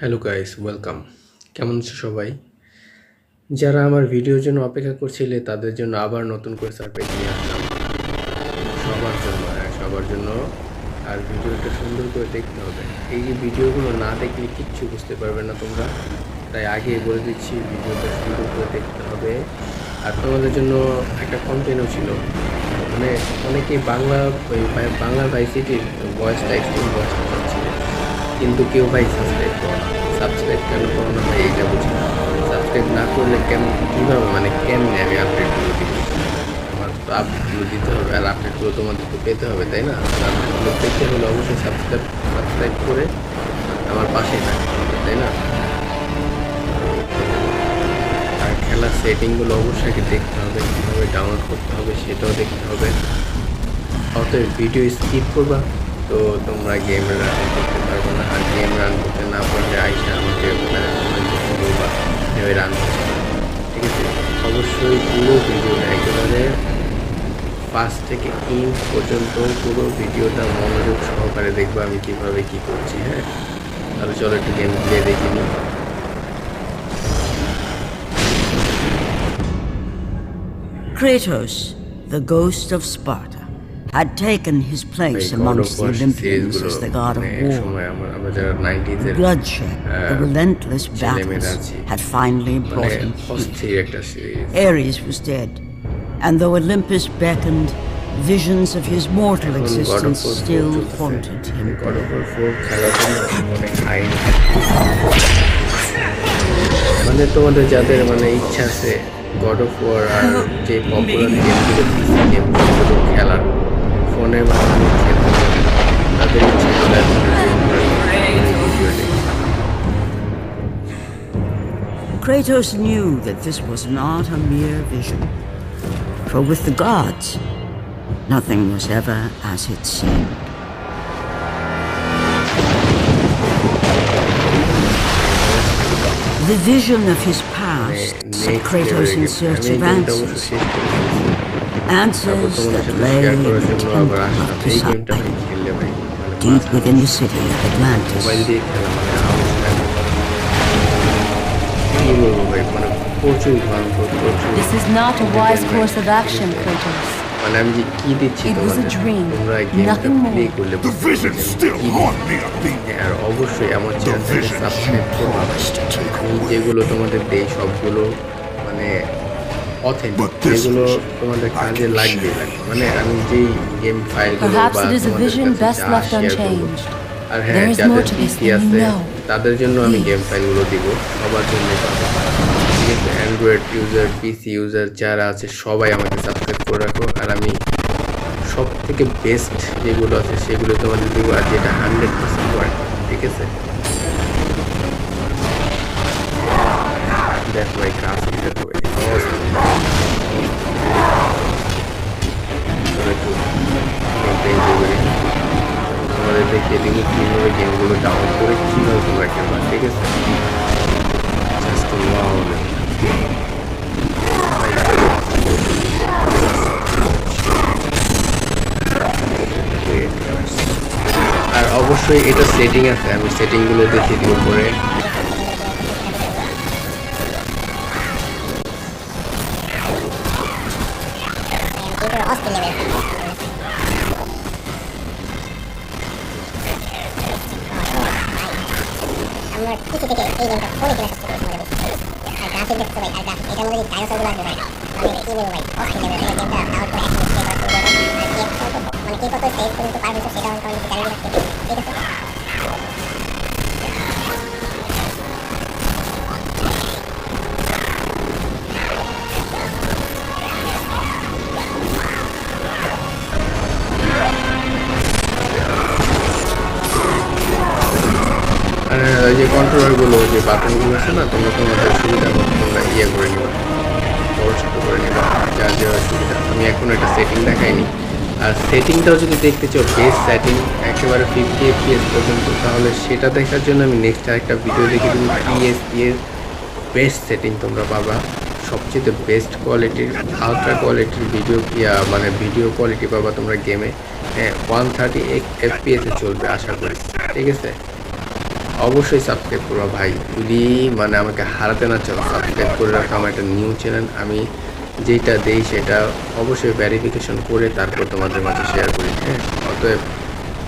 Hello guys welcome কেমন আছো সবাই? যারা আমার ভিডিওর জন্য অপেক্ষা করছিলে, তাদের জন্য আবার নতুন করে সারপ্রাইজ নিয়ে আসলাম। সবার জন্য হ্যাঁ সবার জন্য। আর ভিডিওটা সুন্দর করে দেখতে হবে। এই যে ভিডিওগুলো না দেখলে কিচ্ছু বুঝতে পারবে না তোমরা। তাই আগে বলে দিচ্ছি ভিডিওটা সুন্দর করে দেখতে হবে। আর তোমাদের জন্য একটা কন্টেন্টও ছিল। মানে অনেকেই বাংলা বাংলা ভাইসিটির ভয়েসটা এক্সট্রিম ভয়েসটা কিন্তু কেউ ভাই সাবস্ক্রাইব করো না। সাবস্ক্রাইব কেন করো না ভাই, এইটা বুঝি। সাবস্ক্রাইব না করলে কেমন কীভাবে মানে কেমনে আমি আপডেটগুলো দিব? আমার তো আপডেটগুলো দিতে হবে, আর আপডেটগুলো তোমাদেরকে পেতে হবে, তাই না? আপডেটগুলো পেতে হলে অবশ্যই সাবস্ক্রাইব সাবস্ক্রাইব করে আমার পাশেই থাকতে হবে, তাই না? আর খেলার সেটিংগুলো অবশ্যই দেখতে হবে, কীভাবে ডাউনলোড করতে হবে, সেটাও দেখতে হবে। অতএব ভিডিও স্কিপ করবা। তো তোমরা গেম রান করতে পারবে না। আর গেম রান করতে না পারলে আইসা আমাকে মানে বলবা রান ঠিক আছে? অবশ্যই পুরো ভিডিওটা একেবারে ফার্স্ট থেকে ইন পর্যন্ত পুরো ভিডিওটা মনোযোগ সহকারে দেখব আমি কীভাবে কি করছি হ্যাঁ? তাহলে চলো একটু গেম প্লে দেখি নিই। Kratos, the ghost of Sparta, had taken his এই place God of amongst the War Olympians সিরিজগুলো as the god of মানে এক war. সময় আমরা আমরা যারা নাইনটিজের Bloodshed, the relentless ছেলেমেয়েরা battles আছি। had finally মানে brought him peace. অস্থির একটা series Ares was dead, and though Olympus beckoned, visions of his mortal এখন God of existence War still 4 চলতেছে। haunted him. God of War 4 খেলার জন্য অনেক আইন মানে তোমাদের যাদের মানে ইচ্ছা আছে গড অফ ওয়ার আর যে পপুলার গেমগুলো পিসি গেমগুলো খেলার ফোনের মাধ্যমে খেলতে হবে, তাদের ইচ্ছা করে আসলে গেমগুলো ভিডিও দেখি Kratos knew that this was not a mere vision, for with the gods, nothing was ever as it seemed. The vision of his past set Kratos in search of answers, শেষ করে তারপর answers তোমাদের that সাথে lay share in করার the জন্য আবার temple Aslam of এই গেমটা Poseidon, আমি খেললে ভাই মানে deep within the city of mobile Atlantis. দিয়ে খেলা মানে outstanding। কি বলবো ভাই মানে প্রচুর ভয়ঙ্কর প্রচুর This is not a wise entertainment, course of action, ঠিক আছে? Kratos. মানে আমি যে কি দিচ্ছি It was a তোমাদের dream, তোমরা গেমটা nothing more. প্লে করলে The বুঝতে পারবে visions যে still কি haunt দিচ্ছি। me, Athena. হ্যাঁ, আর অবশ্যই আমার The চ্যানেলটাকে visions সাবস্ক্রাইব you করবা promised to take আমি away. যেগুলো তোমাদের দেই সবগুলো মানে অথেন্টিক this তোমাদের কাজে লাগবে। মানে আমি যেই গেম ফাইলগুলো বা it is a তোমাদের vision কাছে best যা left share করব, unchanged. আর হ্যাঁ যাদের পিসি আছে তাদের জন্য আমি গেম ফাইলগুলো দিব। সবার জন্য অ্যান্ড্রয়েড ইউজার পিসি ইউজার যারা আছে সবাই আমাকে সাবস্ক্রাইব করে রাখো। আর আমি সব থেকে বেস্ট যেগুলো আছে সেগুলো তোমাদের দিব। আর যেটা হান্ড্রেড পার্সেন্ট ওয়ার্ক ঠিক আছে? দেখো ভাই কাজ দেখিয়ে দিব কীভাবে গেমগুলো ডাউনলোড করে কীভাবে তোমরা খেলবা ঠিক আছে? আর অবশ্যই এটা সেটিং আছে আমি সেটিংগুলো দেখিয়ে দিব পরে। আমরা এই গেমটা চেষ্টা করেছি মজা বেশি আর গ্রাফিক দেখতে ভাই আর গ্রাফিক এটার মধ্যে যে ডাইনোসরগুলো আছে ভাই মানে কি বলব ভাই অস্থির লেভেল থেকে গেমটা ডাউনলোড করে একদম প্লে করা শুরু মানে কে কত সেভ পর্যন্ত পার হয়েছে সেটা আমাকে জানিয়ে জানি না ঠিক আছে যে কন্ট্রোলারগুলো যে বাটনগুলো আছে না, তোমরা তোমাদের সুবিধা মতো তোমরা ইয়ে করে নিবা বড় করে নিবা, যার যার সুবিধা। আমি এখন একটা সেটিং দেখাইনি। আর সেটিংটাও যদি দেখতে চাও বেস্ট সেটিং একেবারে ফিফটি এফপিএস পর্যন্ত, তাহলে সেটা দেখার জন্য আমি নেক্সট আরেকটা ভিডিও দেখে দিব। পিএসপি এর বেস্ট সেটিং তোমরা পাবা। সবচেয়ে বেস্ট কোয়ালিটির আলট্রা কোয়ালিটির ভিডিও মানে ভিডিও কোয়ালিটি পাবা তোমরা গেমে হ্যাঁ ওয়ান থার্টি এফপিএসে চলবে, আশা করি। ঠিক আছে? অবশ্যই সাবস্ক্রাইব করবা ভাই। যদি মানে আমাকে হারাতে না চাও সাবস্ক্রাইব করে রাখো আমার একটা নিউ চ্যানেল আমি যেটা দেই সেটা অবশ্যই ভ্যারিফিকেশন করে তারপর তোমাদের মাঝে শেয়ার করি। হ্যাঁ অতএব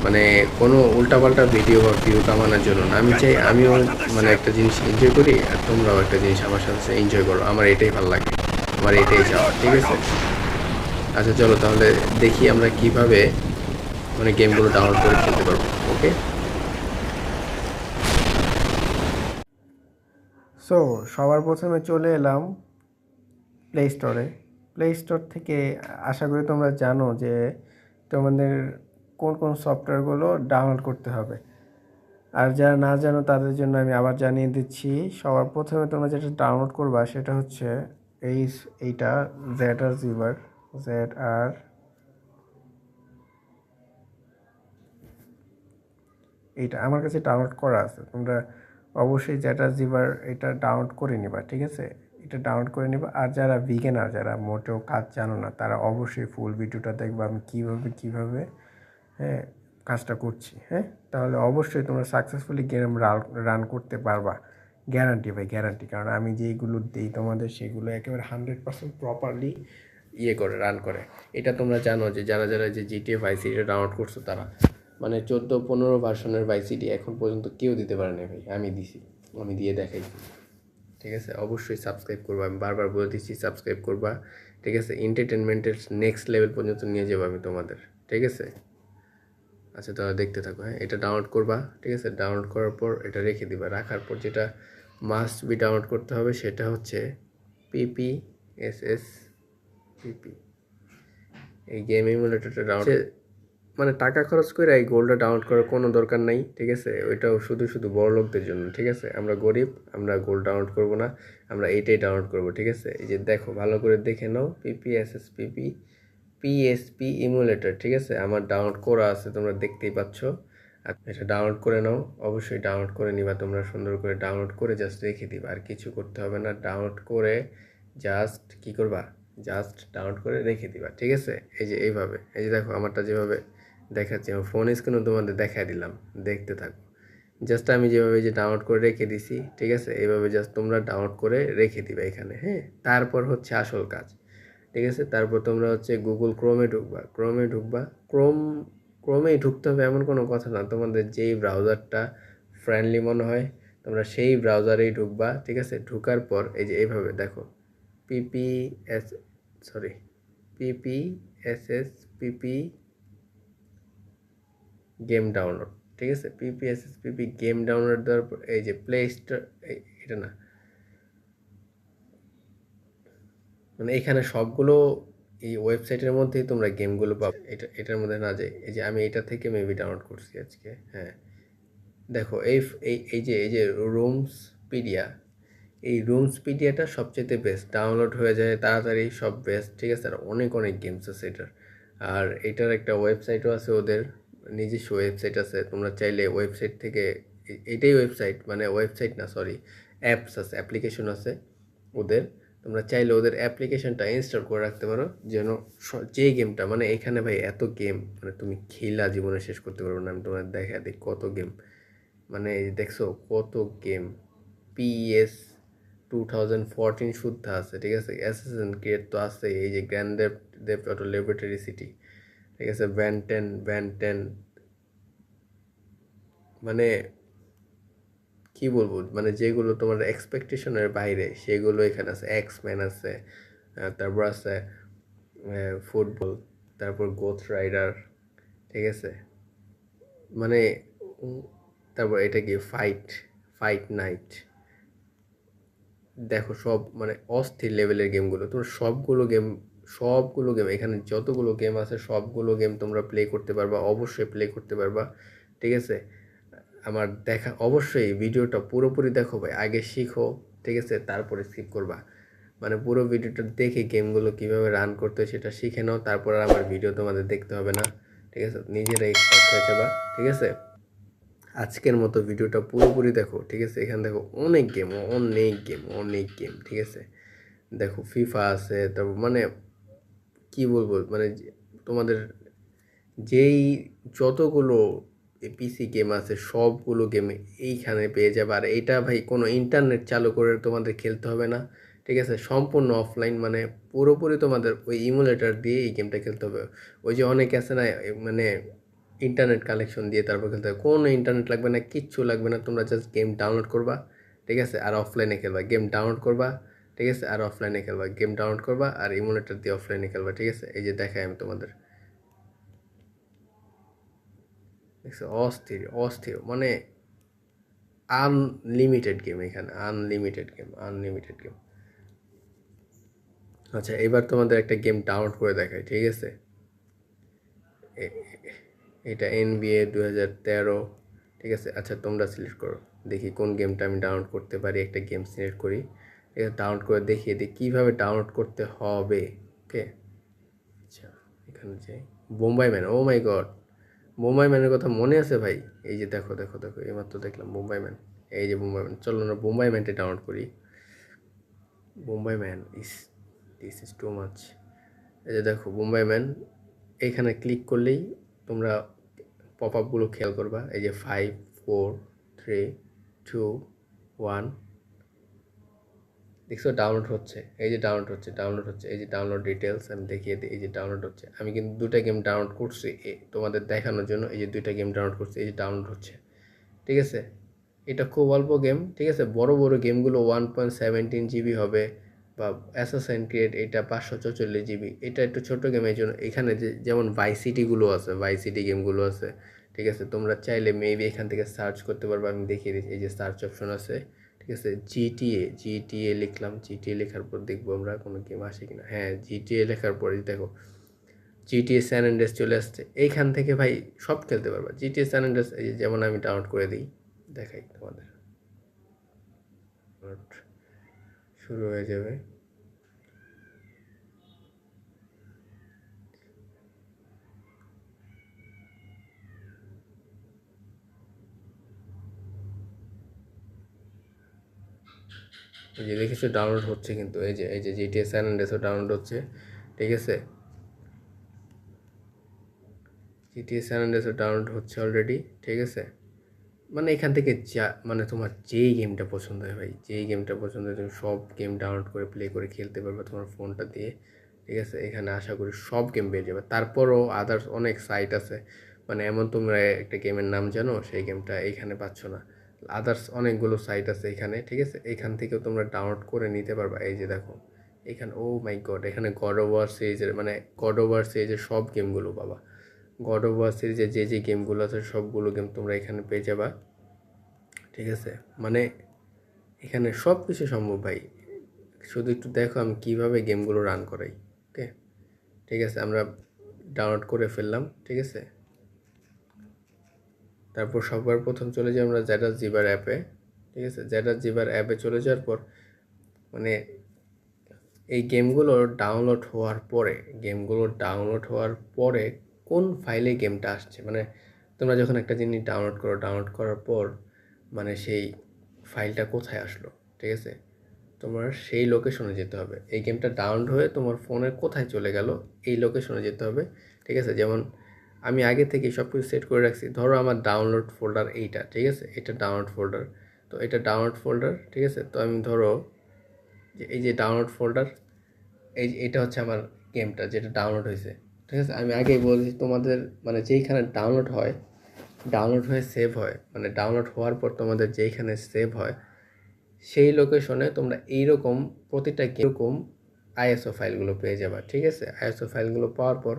মানে কোনো উল্টাপাল্টা ভিডিও বা ভিউ কামানোর জন্য না। আমি চাই আমিও মানে একটা জিনিস এনজয় করি আর তোমরাও একটা জিনিস আমার সাথে এনজয় করো। আমার এটাই ভালো লাগে। আমার এটাই চাওয়া ঠিক আছে? আচ্ছা চলো তাহলে দেখি আমরা কীভাবে মানে গেমগুলো ডাউনলোড করে খেলতে পারব। ওকে সো সবার প্রথমে চলে এলাম প্লে স্টোরে প্লে স্টোর থেকে আশা করি তোমরা জানো যে তোমাদের কোন কোন সফটওয়্যারগুলো ডাউনলোড করতে হবে। আর যারা না জানো, তাদের জন্য আমি আবার জানিয়ে দিচ্ছি, সবার প্রথমে তোমরা যেটা ডাউনলোড করবা সেটা হচ্ছে এই এইটা জেড আর জিভার জেড আর এইটা আমার কাছে ডাউনলোড করা আছে। তোমরা অবশ্যই যেটা জিবার এটা ডাউনলোড করে নিবা, ঠিক আছে? এটা ডাউনলোড করে নিবা। আর যারা বিগেনার যারা মোটেও কাজ জানো না, তারা অবশ্যই ফুল ভিডিওটা দেখবা আমি কীভাবে কীভাবে হ্যাঁ কাজটা করছি হ্যাঁ? তাহলে অবশ্যই তোমরা সাকসেসফুলি গেম রান করতে পারবা। গ্যারান্টি ভাই গ্যারান্টি কারণ আমি যেইগুলো দিই তোমাদের, সেগুলো একেবারে হান্ড্রেড পার্সেন্ট প্রপারলি ইয়ে করে রান করে। এটা তোমরা জানো যে, যারা যারা যে জিটিএফ আইসিটা ডাউনলোড করছ তারা মানে চোদ্দ, পনেরো ভার্সনের বাইসিটি এখন পর্যন্ত কেউ দিতে পারে না ভাই। আমি দিছি, আমি দিয়ে দেখাই ঠিক আছে? অবশ্যই সাবস্ক্রাইব করব। আমি বারবার বলে দিচ্ছি সাবস্ক্রাইব করবা। ঠিক আছে? এন্টারটেনমেন্টের নেক্সট লেভেল পর্যন্ত নিয়ে যাব আমি তোমাদের। ঠিক আছে? আচ্ছা তাহলে দেখতে থাকো হ্যাঁ? এটা ডাউনলোড করবা। ঠিক আছে? ডাউনলোড করার পর এটা রেখে দিবা। রাখার পর যেটা মাস্ট বি ডাউনলোড করতে হবে সেটা হচ্ছে পিপি এস এস পিপি এই গেম ইমুলেটরটা ডাউনলোড মানে টাকা খরচ করে এই গোলটা ডাউনলোড করার কোনো দরকার নাই, ঠিক আছে? ওইটাও শুধু শুধু বড় লোকদের জন্য, ঠিক আছে? আমরা গরিব, আমরা গোল ডাউনলোড করব না, আমরা এইটাই ডাউনলোড করব, ঠিক আছে? এই যে দেখো, ভালো করে দেখে নাও পিপিএসএস পিপি পিএসপি ইমুলেটর ঠিক আছে? আমার ডাউনলোড করা আছে, তোমরা দেখতেই পাচ্ছ। এটা ডাউনলোড করে নাও, অবশ্যই ডাউনলোড করে নিবা, তোমরা সুন্দর করে ডাউনলোড করে জাস্ট রেখে দিবা, আর কিছু করতে হবে না ডাউনলোড করে জাস্ট কি করবা? জাস্ট ডাউনলোড করে রেখে দিবা, ঠিক আছে? এই যে এইভাবে, এই যে দেখো, আমারটা যেভাবে দেখাচ্ছি আমার ফোন স্ক্রিনও তোমাদের দেখাই দিলাম, দেখতে থাকো। জাস্ট আমি যেভাবে যে ডাউনলোড করে রেখে দিছি, ঠিক আছে? এইভাবে জাস্ট তোমরা ডাউনলোড করে রেখে দিবে এখানে হ্যাঁ? তারপর হচ্ছে আসল কাজ, ঠিক আছে? তারপর তোমরা হচ্ছে গুগল ক্রোমে ঢুকবা। ক্রোমে ঢুকবা। ক্রোম ক্রোমেই ঢুকতে হবে এমন কোনো কথা না। তোমাদের যেই ব্রাউজারটা ফ্রেন্ডলি মনে হয়, তোমরা সেই ব্রাউজারেই ঢুকবা, ঠিক আছে? ঢুকার পর এই যে এইভাবে দেখো। PPS sorry PP S S PP game download ঠিক আছে? পিপিএসএস পিপি গেম ডাউনলোড দেওয়ার পর, এই যে প্লে স্টোর এটা না মানে এখানে সবগুলো এই ওয়েবসাইটের মধ্যেই তোমরা গেমগুলো পাবে এটা, এটার মধ্যে না যায় এই যে আমি এটা থেকে মেবি ডাউনলোড করছি আজকে হ্যাঁ। দেখো, এই এই এই যে এই যে রুমস পিডিয়া এই রুমস পিডিয়াটা সবচেয়ে বেস্ট ডাউনলোড হয়ে যায় তাড়াতাড়ি, সব বেস্ট ঠিক আছে? আর অনেক অনেক গেমস আছে এটার। আর এটার একটা ওয়েবসাইটও আছে ওদের নিজস্ব ওয়েবসাইট আছে, তোমরা চাইলে ওয়েবসাইট থেকে এটাই ওয়েবসাইট মানে ওয়েবসাইট না সরি অ্যাপস আছে অ্যাপ্লিকেশন আছে ওদের। তোমরা চাইলে ওদের অ্যাপ্লিকেশনটা ইনস্টল করে রাখতে পারো, যেন যে গেমটা মানে এখানে ভাই এত গেম মানে তুমি খেলা জীবনে শেষ করতে পারবে না, আমি তোমার দেখা দিই কত গেম মানে দেখছ, কত game PS two thousand fourteen শুদ্ধ আছে, ঠিক আছে? অ্যাসেসেন্ট ক্রিয়েট তো আছে এই যে grand theft theft auto laboratory city ঠিক আছে ব্যান টেন মানে কি বলব মানে যেগুলো তোমার এক্সপেকটেশনের বাইরে, সেগুলো এখানে আছে। এক্স ম্যান আছে তারপর আছে ফুটবল তারপর গোথ রাইডার ঠিক আছে? মানে তারপর এটা কি ফাইট ফাইট নাইট দেখো সব মানে অস্থির লেভেলের গেমগুলো তোমরা সবগুলো গেম সবগুলো গেম এখানে যতগুলো গেম আছে, সবগুলো গেম তোমরা প্লে করতে পারবা, অবশ্যই প্লে করতে পারবা, ঠিক আছে? আমার দেখা, অবশ্যই ভিডিওটা পুরোপুরি দেখো ভাই, আগে শিখো, ঠিক আছে? তারপরে স্কিপ করবা। মানে পুরো ভিডিওটা দেখে গেমগুলো কীভাবে রান করতে হয় সেটা শিখে নাও, তারপর আর আমার ভিডিও তোমাদের দেখতে হবে না, ঠিক আছে? নিজেরা এক্সপার্ট হয়ে যাবা, ঠিক আছে? আজকের মতো ভিডিওটা পুরোপুরি দেখো, ঠিক আছে? এখানে দেখো অনেক গেম অনেক গেম অনেক গেম ঠিক আছে? দেখো ফিফা আছে, তারপর মানে কি বলব? মানে তোমাদের যেই যতগুলো পিসি গেম আছে, সবগুলো গেম এইখানে পেয়ে যাবে। আর এটা ভাই কোনো ইন্টারনেট চালু করে তোমাদের খেলতে হবে না, ঠিক আছে? সম্পূর্ণ অফলাইন মানে পুরোপুরি তোমাদের ওই ইমুলেটার দিয়ে এই গেমটা খেলতে হবে। ওই যে অনেকে আছে না মানে ইন্টারনেট কালেকশন দিয়ে তারপর খেলতে হবে কোনো ইন্টারনেট লাগবে না, কিচ্ছু লাগবে না, তোমরা জাস্ট গেম ডাউনলোড করবা, ঠিক আছে? আর অফলাইনে খেলবা গেম ডাউনলোড করবা ঠিক আছে? আর অফলাইনে খেলবা। গেম ডাউনলোড করবা আর ইমুলেটার দিয়ে অফলাইনে খেলবা, ঠিক আছে? এই যে দেখাই আমি তোমাদের। অস্থির অস্থির। মানে আনলিমিটেড গেম এখানে। আনলিমিটেড গেম আনলিমিটেড গেম আচ্ছা এবার তোমাদের একটা গেম ডাউনলোড করে দেখাই, ঠিক আছে? এটা এনবিএ দু হাজার তেরো, ঠিক আছে? আচ্ছা তোমরা সিলেক্ট করো। দেখি কোন গেমটা আমি ডাউনলোড করতে পারি, একটা গেম সিলেক্ট করি। এটা ডাউনলোড করে দেখিয়ে দিই কীভাবে ডাউনলোড করতে হবে ওকে আচ্ছা এখানে যাই bomber man oh my god bomber ম্যানের কথা মনে আছে ভাই? এই যে দেখো দেখো দেখো এইমাত্র দেখলাম বোম্বাই ম্যান এই যে বোম্বাই ম্যান চলো আমরা বোম্বাই ম্যানটা ডাউনলোড করি। Bomberman is this is too much এই যে দেখো বোম্বাই ম্যান এইখানে ক্লিক করলেই তোমরা পপ আপগুলো খেয়াল করবা। এই যে five four three two one দেখছ ডাউনলোড হচ্ছে, এই যে ডাউনলোড হচ্ছে ডাউনলোড হচ্ছে, এই যে ডাউনলোড ডিটেলস আমি দেখিয়ে দিই, এই যে ডাউনলোড হচ্ছে। আমি কিন্তু দুটা গেম ডাউনলোড করছি তোমাদের দেখানোর জন্য এই যে দুইটা গেম ডাউনলোড করছি, এই যে ডাউনলোড হচ্ছে। ঠিক আছে? এটা খুব অল্প গেম ঠিক আছে? বড় বড় গেমগুলো ওয়ান পয়েন্ট সেভেন্টিন জিবি হবে বা অ্যাসাসাইন ক্রিয়েট এটা পাঁচশো চৌচল্লিশ জিবি এটা একটু ছোটো গেমের জন্য এখানে যে, যেমন ভাই সিটিগুলো আছে ভাই সিটি গেমগুলো আছে, ঠিক আছে? তোমরা চাইলে মেবি এখান থেকে সার্চ করতে পারবে, আমি দেখিয়ে দিচ্ছি, এই যে সার্চ অপশন আছে। ঠিক আছে? জিটিএ জিটিএ লিখলাম। জিটিএ লেখার পর দেখব আমরা কোনো গেম আসে কিনা। হ্যাঁ জিটিএ লেখার পরে দেখো। জিটিএ স্যান অ্যান্ড্রেস চলে আসছে। এইখান থেকে ভাই সব খেলতে পারবা। জিটিএ স্যান অ্যান্ড্রেস এই যেমন আমি ডাউনলোড করে দিই, দেখাই তোমাদের। শুরু হয়ে যাবে। যে দেখেছ ডাউনলোড হচ্ছে কিন্তু, এই যে এই যে জিটিএ স্যান অ্যান্ড্রেসও ডাউনলোড হচ্ছে, ঠিক আছে? জিটিএ স্যান অ্যান্ড্রেসও ডাউনলোড হচ্ছে অলরেডি ঠিক আছে? মানে এখান থেকে যা মানে তোমার যেই গেমটা পছন্দ হয় ভাই, যেই গেমটা পছন্দ হয়, তুমি সব গেম ডাউনলোড করে প্লে করে খেলতে পারবে তোমার ফোনটা দিয়ে, ঠিক আছে? এখানে আশা করি সব গেম পেয়ে যাবে। তারপরও আদার্স অনেক সাইট আছে মানে এমন তোমরা একটা গেমের নাম জানো, সেই গেমটা এইখানে পাচ্ছ না। আদার্স অনেকগুলো সাইট আছে এখানে, ঠিক আছে? এখান থেকেও তোমরা ডাউনলোড করে নিতে পারবা। এই যে দেখো, এখানে ও মাই গড এখানে গড ওভার সিরিজের মানে গড ওভার সিরিজের সব গেমগুলো পাবা। গড ওভার সিরিজের যে যে গেমগুলো আছে, সবগুলো গেম তোমরা এখানে পেয়ে যাবা। ঠিক আছে? মানে এখানে সব কিছু সম্ভব ভাই। শুধু একটু দেখো আমি কীভাবে গেমগুলো রান করাই ওকে ঠিক আছে? আমরা ডাউনলোড করে ফেললাম, ঠিক আছে? তারপর সবার প্রথম চলে যাই আমরা জ্যাডাস জিবার অ্যাপে ঠিক আছে? জ্যাডাস জিবার অ্যাপে চলে যাওয়ার পর মানে এই গেমগুলো ডাউনলোড হওয়ার পরে গেমগুলো ডাউনলোড হওয়ার পরে কোন ফাইলে গেমটা আসছে? মানে তোমরা যখন একটা জিনিস ডাউনলোড করো ডাউনলোড করার পর মানে সেই ফাইলটা কোথায় আসলো? ঠিক আছে? তোমার সেই লোকেশনে যেতে হবে। এই গেমটা ডাউনলোড হয়ে তোমার ফোনের কোথায় চলে গেল? এই লোকেশনে যেতে হবে। ঠিক আছে? যেমন আমি আগে থেকে সব কিছু সেট করে রাখছি। ধরো আমার ডাউনলোড ফোল্ডার এইটা, ঠিক আছে? এটা ডাউনলোড ফোল্ডার তো এটা ডাউনলোড ফোল্ডার ঠিক আছে? তো আমি ধরো যে এই যে ডাউনলোড ফোল্ডার এই এটা হচ্ছে আমার গেমটা যেটা ডাউনলোড হয়েছে। ঠিক আছে? আমি আগেই বলছি তোমাদের মানে যেইখানে ডাউনলোড হয় ডাউনলোড হয়ে সেভ হয়। মানে ডাউনলোড হওয়ার পর তোমাদের যেইখানে সেভ হয়, সেই লোকেশনে তোমরা এইরকম প্রতিটা এরকম আইএসও ফাইলগুলো পেয়ে যাবা। ঠিক আছে? আইএসও ফাইলগুলো পাওয়ার পর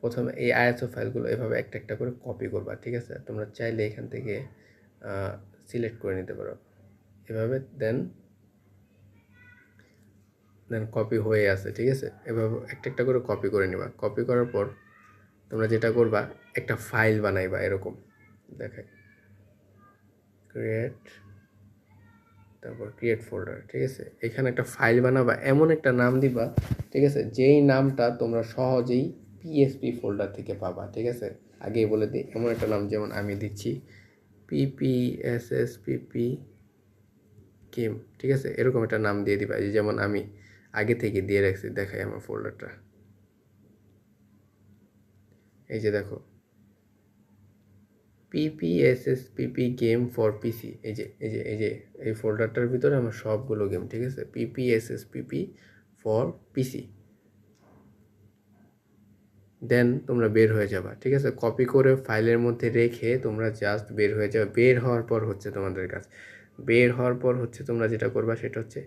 প্রথমে এই আইএসও ফাইলগুলো এভাবে একটা একটা করে কপি করবা, ঠিক আছে? তোমরা চাইলে এখান থেকে সিলেক্ট করে নিতে পারো। এভাবে দেন দেন কপি হয়ে আছে, ঠিক আছে? এভাবে একটা একটা করে কপি করে নিবা। কপি করার পর তোমরা যেটা করবা, একটা ফাইল বানাইবা এরকম, দেখাই। ক্রিয়েট তারপর ক্রিয়েট ফোল্ডার ঠিক আছে? এখানে একটা ফাইল বানাবা, এমন একটা নাম দিবা, ঠিক আছে? যেই নামটা তোমরা সহজেই পিএসপি ফোল্ডার থেকে পাবা, ঠিক আছে? আগেই বলে দিই, এমন একটা নাম যেমন আমি দিচ্ছি পিপিএসএসপিপি গেম ঠিক আছে? এরকম একটা নাম দিয়ে দিবা যেমন আমি আগে থেকে দিয়ে রাখছি, দেখাই আমার ফোল্ডারটা এই যে দেখো পিপিএসএসপিপি গেম ফর পিসি এই যে এই যে এই যে, এই ফোল্ডারটার ভিতরে আমার সবগুলো গেম ঠিক আছে? পিপিএসএসপিপি ফর পিসি দেন তোমরা বের হয়ে যাবা, ঠিক আছে? কপি করে ফাইলের মধ্যে রেখে তোমরা জাস্ট বের হয়ে যাবে। বের হওয়ার পর হচ্ছে তোমাদের কাজ। বের হওয়ার পর হচ্ছে তোমরা যেটা করবা সেটা হচ্ছে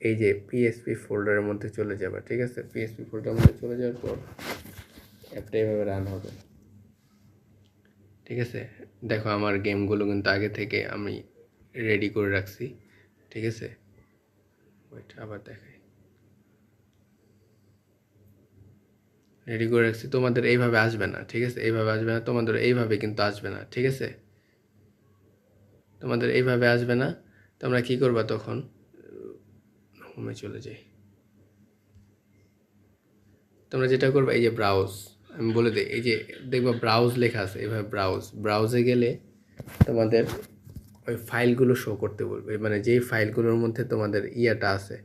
এই যে পিএসপি ফোল্ডারের মধ্যে চলে যাবা, ঠিক আছে? পিএসপি ফোল্ডারের মধ্যে চলে যাওয়ার পর অ্যাপটা এভাবে রান হবে। ঠিক আছে? দেখো আমার গেমগুলো কিন্তু আগে থেকে আমি রেডি করে রাখছি, ঠিক আছে? ওইটা আবার দেখাই। রেডি করে রাখছি, তোমাদের এইভাবে আসবে না, ঠিক আছে? এইভাবে আসবে না, তোমাদের এইভাবে কিন্তু আসবে না, ঠিক আছে? তোমাদের এইভাবে আসবে না তোমরা কি করবা তখন? হোমে চলে যাই। তোমরা যেটা করবে, এই যে ব্রাউজ আমি বলে দিই, এই যে দেখবা ব্রাউজ লেখা আছে, এভাবে ব্রাউজ ব্রাউজে গেলে তোমাদের ওই ফাইলগুলো শো করতে বলবে মানে যেই ফাইলগুলোর মধ্যে তোমাদের ইয়াটা আছে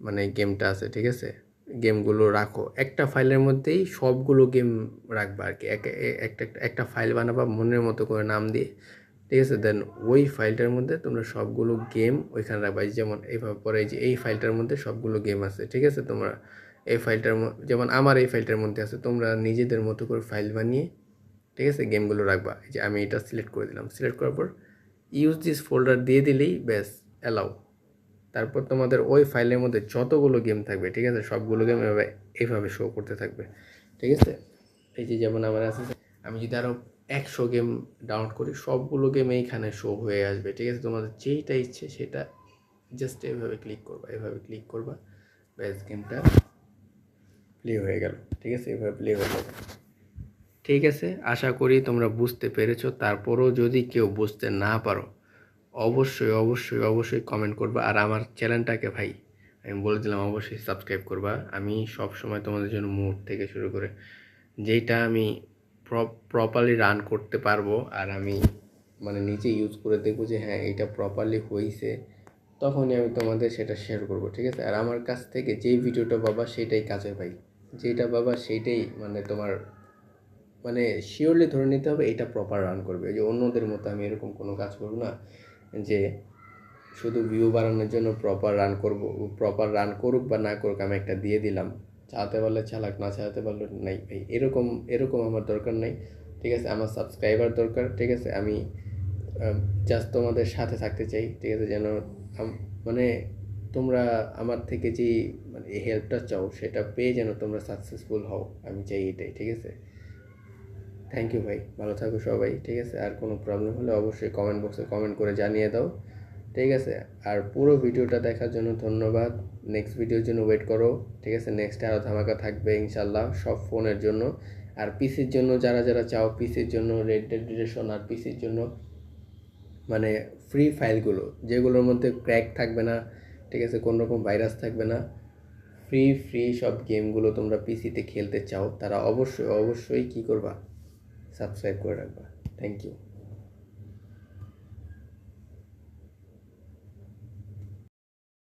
মানে গেমটা আছে, ঠিক আছে? গেমগুলো রাখো। একটা ফাইলের মধ্যেই সবগুলো গেম রাখবা আর কি এক- একটা একটা ফাইল বানাবা মনের মতো করে নাম দিয়ে, ঠিক আছে? দেন ওই ফাইলটার মধ্যে তোমরা সবগুলো গেম ওইখানে রাখবা। যেমন এইভাবে পরে যে এই ফাইলটার মধ্যে সবগুলো গেম আছে, ঠিক আছে? তোমরা এই ফাইলটার যেমন আমার এই ফাইলটার মধ্যে আছে, তোমরা নিজেদের মতো করে ফাইল বানিয়ে, ঠিক আছে? গেমগুলো রাখবা। যে আমি এটা সিলেক্ট করে দিলাম। সিলেক্ট করার পর ইউজ দিস ফোল্ডার দিয়ে দিলেই ব্যাস অ্যালাউ তারপর তোমাদের ওই ফাইলের মধ্যে যতগুলো গেম থাকবে, ঠিক আছে? সবগুলো গেম এভাবে এইভাবে শো করতে থাকবে, ঠিক আছে? এই যে যেমন আমার আছে, আমি যদি আরও একশো গেম ডাউনলোড করি, সবগুলো গেম এইখানে শো হয়ে আসবে, ঠিক আছে? তোমাদের যেইটা ইচ্ছে সেটা জাস্ট এভাবে ক্লিক করবা, এভাবে ক্লিক করবা, ব্যাস গেমটা প্লে হয়ে গেল, ঠিক আছে? এভাবে প্লে হয়ে যাবে ঠিক আছে? আশা করি তোমরা বুঝতে পেরেছ। তারপরও যদি কেউ বুঝতে না পারো অবশ্যই অবশ্যই অবশ্যই কমেন্ট করবা। আর আমার চ্যানেলটাকে ভাই, আমি বলে দিলাম, অবশ্যই সাবস্ক্রাইব করবা। আমি সব সময় তোমাদের জন্য মুড থেকে শুরু করে যেইটা আমি প্রপারলি রান করতে পারব, আর আমি মানে নিজে ইউজ করে দেখব যে হ্যাঁ এইটা প্রপারলি হয়েছে তখনই আমি তোমাদের সেটা শেয়ার করব, ঠিক আছে? আর আমার কাছ থেকে যেই ভিডিওটা পাবা, সেটাই কাজে ভাই। যেটা পাবা সেইটাই মানে তোমার মানে শিওরলি ধরে নিতে হবে এটা প্রপার রান করবে। যে অন্যদের মতো আমি এরকম কোনো কাজ করব না। যে শুধু ভিউ বাড়ানোর জন্য প্রপার রান করব প্রপার রান করুক বা না করুক আমি একটা দিয়ে দিলাম। চালাতে পারলে চালাক, না চালাতে পারলে নাই ভাই। এরকম এরকম আমার দরকার নাই, ঠিক আছে? আমার সাবস্ক্রাইবার দরকার, ঠিক আছে? আমি জাস্ট তোমাদের সাথে থাকতে চাই, ঠিক আছে? যেন মানে তোমরা আমার থেকে যে মানে হেল্পটা চাও, সেটা পেয়ে যেন তোমরা সাকসেসফুল হও, আমি চাই এটাই, ঠিক আছে? থ্যাংক ইউ ভাই। ভালো থাকো সবাই, ঠিক আছে? আর কোনো প্রবলেম হলে অবশ্যই কমেন্ট বক্সে কমেন্ট করে জানিয়ে দাও, ঠিক আছে? আর পুরো ভিডিওটা দেখার জন্য ধন্যবাদ। নেক্সট ভিডিওর জন্য ওয়েট করো, ঠিক আছে? নেক্সট আরও ধামাকা থাকবে ইনশাল্লাহ সব ফোনের জন্য। আর পিসির জন্য, যারা যারা চাও পিসির জন্য রেড ডেড রিলেশন আর পিসির জন্য মানে ফ্রি ফাইলগুলো যেগুলোর মধ্যে ক্র্যাক থাকবে না, ঠিক আছে? কোনো রকম ভাইরাস থাকবে না ফ্রি ফ্রি সব গেমগুলো তোমরা পিসিতে খেলতে চাও, তারা অবশ্যই অবশ্যই কী করবা? সাবস্ক্রাইব করে রাখবা থ্যাংক ইউ